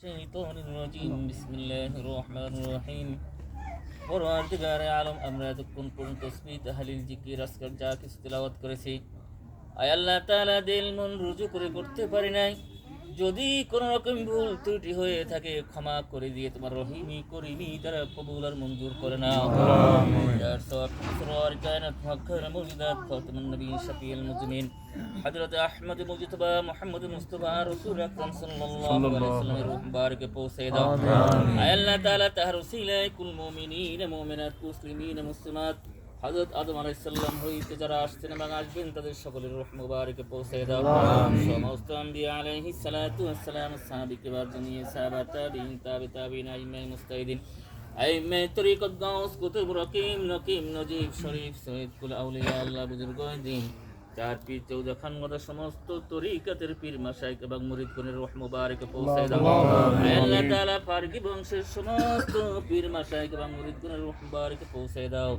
الشيطان الرجيم بسم الله الرحمن الرحيم পরওয়ারদিগারে আলম আমরা এতক্ষণ পর্যন্ত তসবিহ তাহলিল জিকির আজকার যা কিছু তেলাওয়াত করেছি আয় আল্লাহ তাআলা দিল মন রুজু করে করতে পারি নাই যদি কোন রকম ভুল ত্রুটি হয়ে থাকে ক্ষমা করে দিয়ে তোমার রহিমি করিমি তারা কবুল আর মঞ্জুর করে না আহমদ দাও। আল্লাহ তাহার উসিলায় কুল মুমিনিন মুসলিমিন মুসলিমাত হযরত আদম আলাইহিস সালাম হইতে যারা আসছেন এবং আসবেন তাদের সকলের রূহ মুবারকে পৌঁছে দাও। সমস্ত আম্বিয়া আলাইহিস সালাতু ওয়াস সালাম সাহাবীকে বাদ জানিয়ে সাহাবা তাবিন তাবে তাবিন আইমাই মুস্তাহিদিন আইমে তরিকত গাউস কুতুব রকিম নকিম নজিব শরীফ সৈয়দ কুল আউলিয়া আল্লাহ বুজুর্গ দিন। চার পীর চৌদা খান মতো সমস্ত তরিকাতের পীর মাসাইক এবং মুরিদ কোনের রহ মুবারকে পৌঁছে দাও। আল্লাহ তাআলা ফারগি বংশের সমস্ত পীর মাসাইক এবং মুরিদ কোনের রহ মুবারকে পৌঁছে দাও।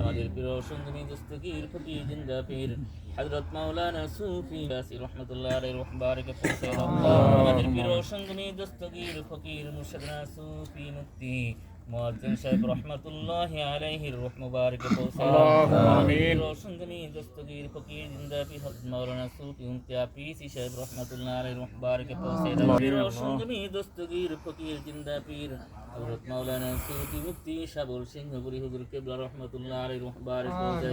আমাদের পীর সঙ্গী দস্তগীর ফকির জিন্দা পীর হযরত মাওলানা সুফি বাসি রহমাতুল্লাহ আলাইহি রহ মুবারকে পৌঁছে দাও। আমাদের পীর সঙ্গী দস্তগীর ফকির মুর্শিদনা সুফি মুক্তি মুয়াজ্জিন সাহেব রহমাতুল্লাহ আলাইহির রূহ মুবারক পৌঁছে আমিন। রোশন জমি দস্তগীর ফকির জিন্দা পি হযরত মাওলানা সুফি উমতিয়া পিসি সাহেব রহমাতুল্লাহ আলাইহির রূহ মুবারক পৌঁছে রোশন জমি দস্তগীর ফকির জিন্দা পীর হযরত মাওলানা সুফি মুফতি শাবুল সিংহপুরি হুজুর কিবলা রহমাতুল্লাহ আলাইহির রূহ মুবারক পৌঁছে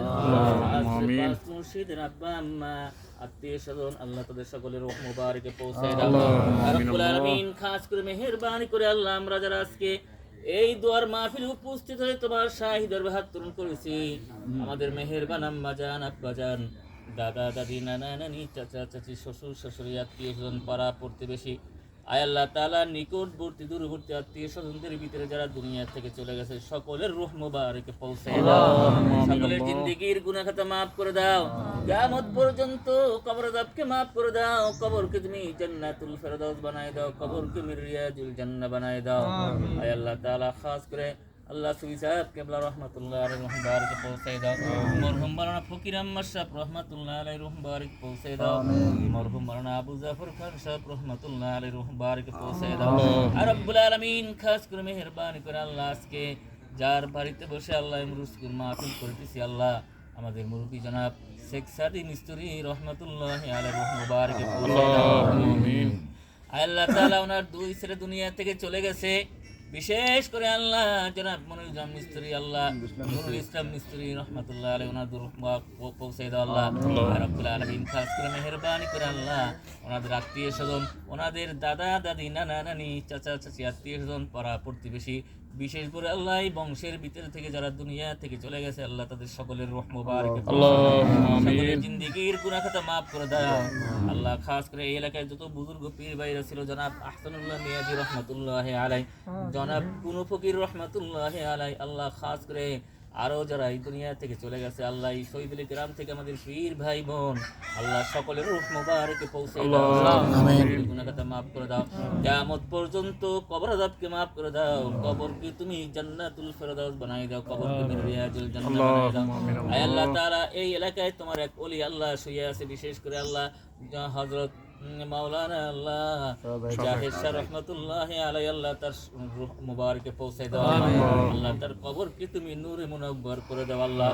আমিন। আম্মা আত্মীয় স্বজন আল্লাহ তাদের সকলের রূহ মুবারকে পৌঁছে দাও রব্বুল আলামিন খাস করে মেহেরবানি করে আল্লাহ আমরা যারা আজকে এই দোয়ার মাহফিল উপস্থিত হয়ে তোমার শাহী হাত তুলন করেছি। আমাদের মেহের বানাম জান আব্বা জান দাদা দাদি নানা নানি চাচা চাচি শ্বশুর শাশুড়ি আত্মীয় স্বজন পাড়া প্রতিবেশী আয় আল্লাহ তালা নিকটবর্তী দূরবর্তী আত্মীয় স্বজনদের ভিতরে যারা দুনিয়া থেকে চলে গেছে সকলের রুহ মুবারকে পৌঁছে সকলের জিন্দিগির গুনাহ খাতা মাফ করে দাও। কিয়ামত পর্যন্ত কবর দাবকে মাফ করে দাও। কবরকে তুমি জান্নাতুল ফেরদাউস বানায় দাও। কবরকে মিরিয়াজুল জান্নাহ বানায় দাও। আয় আল্লাহ তালা খাস করে আল্লাহ সাহেব কেবলা রহমাতুল্লাহ পৌঁছে দাও। মরহুম মাওলানা ফকির আহমদ রহমাতুল্লাহ আলাইহি রহমাবারকে পৌঁছে দাও। মরহুম মাওলানা আবু জাফর খান সাহেব রহমাতুল্লাহ পৌঁছে দাও। আর রব্বুল আলামিন খাস করে মেহেরবানি করে আল্লাহ আজকে যার বাড়িতে বসে আল্লাহ ইমরুজকুর মাহফিল করতেছি আল্লাহ আমাদের মুরব্বী জনাব শেখ সাদি মিস্তুরি রহমাতুল্লাহ দাও। আল্লাহ তাআলা ওনার দুই ছেলে দুনিয়া থেকে চলে গেছে। বিশেষ করে আল্লাহ জনাব মনুল ইসলাম মিস্ত্রি আল্লাহ নুরুল ইসলাম মিস্ত্রি রহমতুল্লাহ আলী ওনাদের পৌঁছে দাও আল্লাহ রব্বুল আলমিন খাস করে মেহরবানি করে আল্লাহ। ওনাদের আত্মীয় স্বজন ওনাদের দাদা দাদি নানা নানি চাচা চাচি আত্মীয় স্বজন পাড়া প্রতিবেশী বিশেষ করে আল্লাহ বংশের ভিতর থেকে যারা দুনিয়া থেকে চলে গেছে আল্লাহ তাদের সকলের রহ মুবারক। সকলের জিন্দিগির গুনাহ খাতা মাফ করে দাও। আল্লাহ খাস করে এই এলাকায় যত বুজুর্গ পীর বাইরা ছিল জনাব আহসানুল্লাহ মিয়াজি রহমাতুল্লাহ আলাই জনাব কুনু ফকির রহমাতুল্লাহ আলাই আল্লাহ খাস করে আরও যারা এই দুনিয়া থেকে চলে গেছে আল্লাহ এই শহীদুল গ্রাম থেকে আমাদের পীর ভাই বোন আল্লাহ সকলের রূহ মুবারকে পৌঁছে গুনাহগাতা মাফ করে দাও। কিয়ামত পর্যন্ত কবর আযাবকে মাফ করে দাও। কবরকে তুমি জান্নাতুল ফেরদাউস বানাই দাও। কবরকে মিরিয়াজুল জান্নাত বানাই দাও। আয় আল্লাহ তাআলা এই এলাকায় তোমার এক ওলি আল্লাহ শুয়ে আছে। বিশেষ করে আল্লাহ হযরত মাওলানা আল্লাহ জাহিদ শাহ রহমাতুল্লাহ আলাই আল্লাহ তার রূহ মুবারকে পৌঁছে দাও। আল্লাহ তার কবরকে তুমি নূরে মুনাব্বর করে দাও আল্লাহ।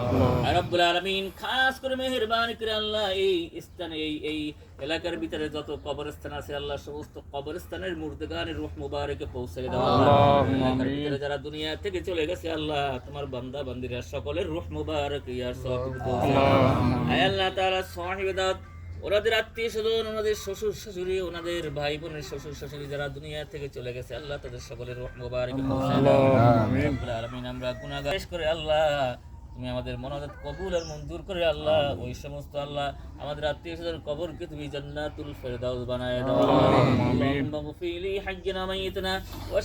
রব্বুল আলামিন খাস করে মেহেরবানি করে আল্লাহ এই স্থানে এই এই এলাকার ভিতরে যত কবরস্থান আছে আল্লাহ সমস্ত কবরস্থানের মুর্দগানের রূহ মুবারকে পৌঁছে দাও আল্লাহ। যারা দুনিয়া থেকে চলে গেছে আল্লাহ তোমার বান্দা বান্দিরা সকলের রূহ মুবারক ইয়া সব আয় আল্লাহ তাআলা ওনাদের আত্মীয় স্বজন ওনাদের শ্বশুর শাশুড়ি ওনাদের ভাই বোনের শ্বশুর শাশুড়ি যারা দুনিয়া থেকে চলে গেছে আল্লাহ তাদের সকলের আমরা গুণাগার করে আল্লাহ তুমি আমাদের মনোজাত কবুল আর মঞ্জুর করে আল্লাহ ওই সমস্ত আল্লাহ আমাদের আত্মীয় স্বজন কবরকে তুমি জান্নাতুল ফেরদাউস বানায় দাও। আল্লাহুম্মা গফিলি হাজ্জানা মাইয়িতানা ওয়া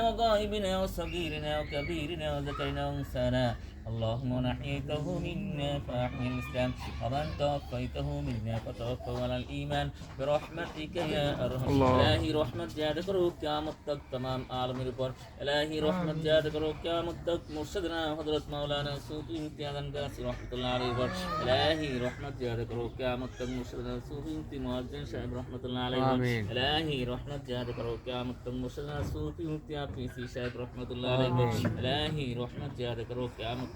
ওয়া গায়বিনা ওয়া সাগীরিনা ওয়া কাবীরিনা ওয়া ওয়া اللهم من أحييته منا فأحيي الإسلام. ومن توفيته منا فتوفه على الإيمان برحمتك يا أرحم الله. إلهي. رحمت زیادہ کرو قیامت تک تمام. عالمین پر الہی رحمت زیادہ کرو قیامت تک مرشدنا حضرت مولانا صوفی مفتی اعظم قاسم رحمۃ اللہ علیہ پر الہی رحمت زیادہ کرو قیامت تک مرشدنا صوفی مفتی معظم صاحب رحمۃ اللہ علیہ پر. الہی رحمت زیادہ کرو قیامت تک مرشدنا صوفی مفتی حفیظ صاحب رحمۃ اللہ علیہ پر الہی رحمت زیادہ کرو قیامت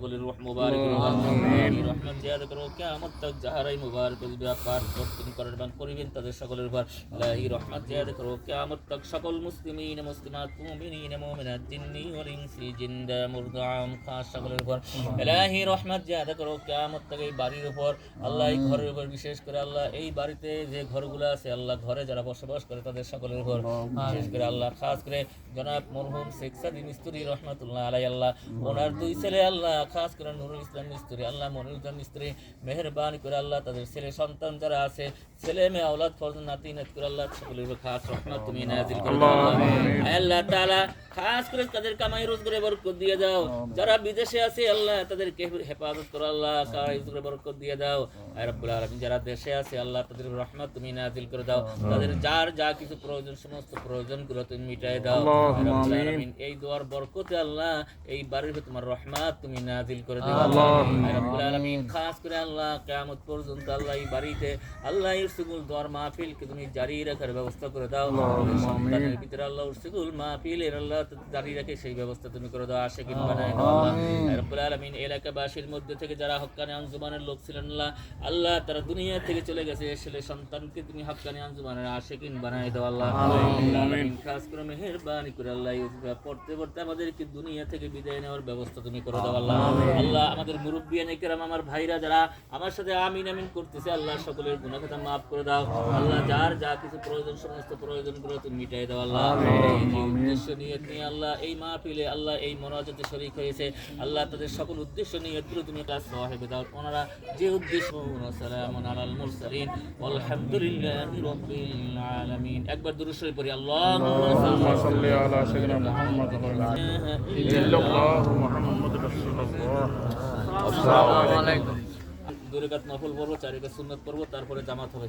সকলের রহ মুবারক জিয়াদ করো। কিয়ামত তক যাহারাই মুবারক ব্যাপার তুমি করার বান করিবেন তাদের সকলের উপর রহমত জিয়াদ করো। কিয়ামত তক সকল মুসলিমিন মুসলিমাত মুমিনিন মুমিনাত জিন্নি ওয়াল ইনসি জিন্দা মুরদাম খাস সকলের উপর রহমত জিয়াদ করো। কিয়ামত তক এই বাড়ির উপর আল্লাহ এই ঘরের উপর বিশেষ করে আল্লাহ এই বাড়িতে যে ঘরগুলো আছে আল্লাহ ঘরে যারা বসবাস করে তাদের সকলের উপর বিশেষ করে আল্লাহ খাস করে জনাব মরহুম শেখ সাদি মিস্তুরি রহমতুল্লাহ আলাই আল্লাহ ওনার দুই ছেলে আল্লাহ খাস করে নুরুল ইসলাম মিস্ত্রি আল্লাহ মনুল ইসলাম মিস্ত্রি মেহরবানি করে আল্লাহ তাদের ছেলে সন্তান যারা আছে ছেলে মেয়ে আওলাদ ফরজ নাতি নাত করে আল্লাহ সকলের খাস রহমত তুমি নাজিল করে আল্লাহ তাআলা খাস করে তাদের কামাই রোজগারে বরকত দিয়ে দাও। যারা বিদেশে আছে আল্লাহ তাদেরকে হেফাজত করো আল্লাহ কামাই রোজগারে বরকত দিয়ে দাও। রব্বুল আলামিন যারা দেশে আছে আল্লাহ তাদের রহমত তুমি নাজিল করে দাও। তাদের যার যা কিছু প্রয়োজন সমস্ত প্রয়োজনগুলো তুমি মিটাই দাও। রব্বুল আলামিন এই দোয়ার বরকতে আল্লাহ এই বাড়ির তোমার রহমত তুমি নাজিল করে দাও। রব্বুল আলামিন খাস করে আল্লাহ কিয়ামত পর্যন্ত আল্লাহ এই বাড়িতে আল্লাহ ইরসুল দোয়ার মাহফিলকে তুমি জারি রাখার ব্যবস্থা করে দাও। সন্তানের ভিতরে আল্লাহ উরসুল মাহফিলের আল্লাহ জারি রাখে সেই ব্যবস্থা তুমি করে দাও আশিকিন বানায় দাও রব্বুল আলামিন এলাকাবাসীর মধ্যে থেকে যারা হক্কানি আঞ্জুমানের লোক ছিলেন আল্লাহ আল্লাহ তারা দুনিয়া থেকে চলে গেছে ছেলে সন্তানকে তুমি হক্কানি আঞ্জুমানের আশিকিন বানায় দাও আল্লাহ। আমিন। খাস করে মেহেরবানি করে আল্লাহ এই পড়তে পড়তে আমাদেরকে দুনিয়া থেকে বিদায় নেওয়ার ব্যবস্থা তুমি করে দাও আল্লাহ। আল্লাহ আমাদের মুরব্বিয়ানে কেরাম আমার ভাইরা যারা আমার সাথে আমিন আমিন করতেছে আল্লাহ সকলের গুনাহ কথা মাফ করে দাও। আল্লাহ যার যা কিছু প্রয়োজন সমস্ত প্রয়োজনগুলো তুমি মিটাই দাও আল্লাহ। উদ্দেশ্য নিয়ে নিয়ে আল্লাহ এই মাহফিলে আল্লাহ এই মনোজাতে শরীক হয়েছে। আল্লাহ তাদের সকল উদ্দেশ্য নিয়ে তুমি কাজ সাহেবে দাও। ওনারা যে উদ্দেশ্য সালামুন আলাল মুরসালিন আলহামদুলিল্লাহি রাব্বিল আলামিন একবার দুরূদ শরীফ পড়ি আল্লাহুম্মা اللهم সাল্লি صل على سيدنا محمد وعلى إلا الله محمد رسول الله السلام عليكم দুই রাকাত নফল পড়বো চার রাকাত সুন্নাত পড়বো তারপরে জামাত হবে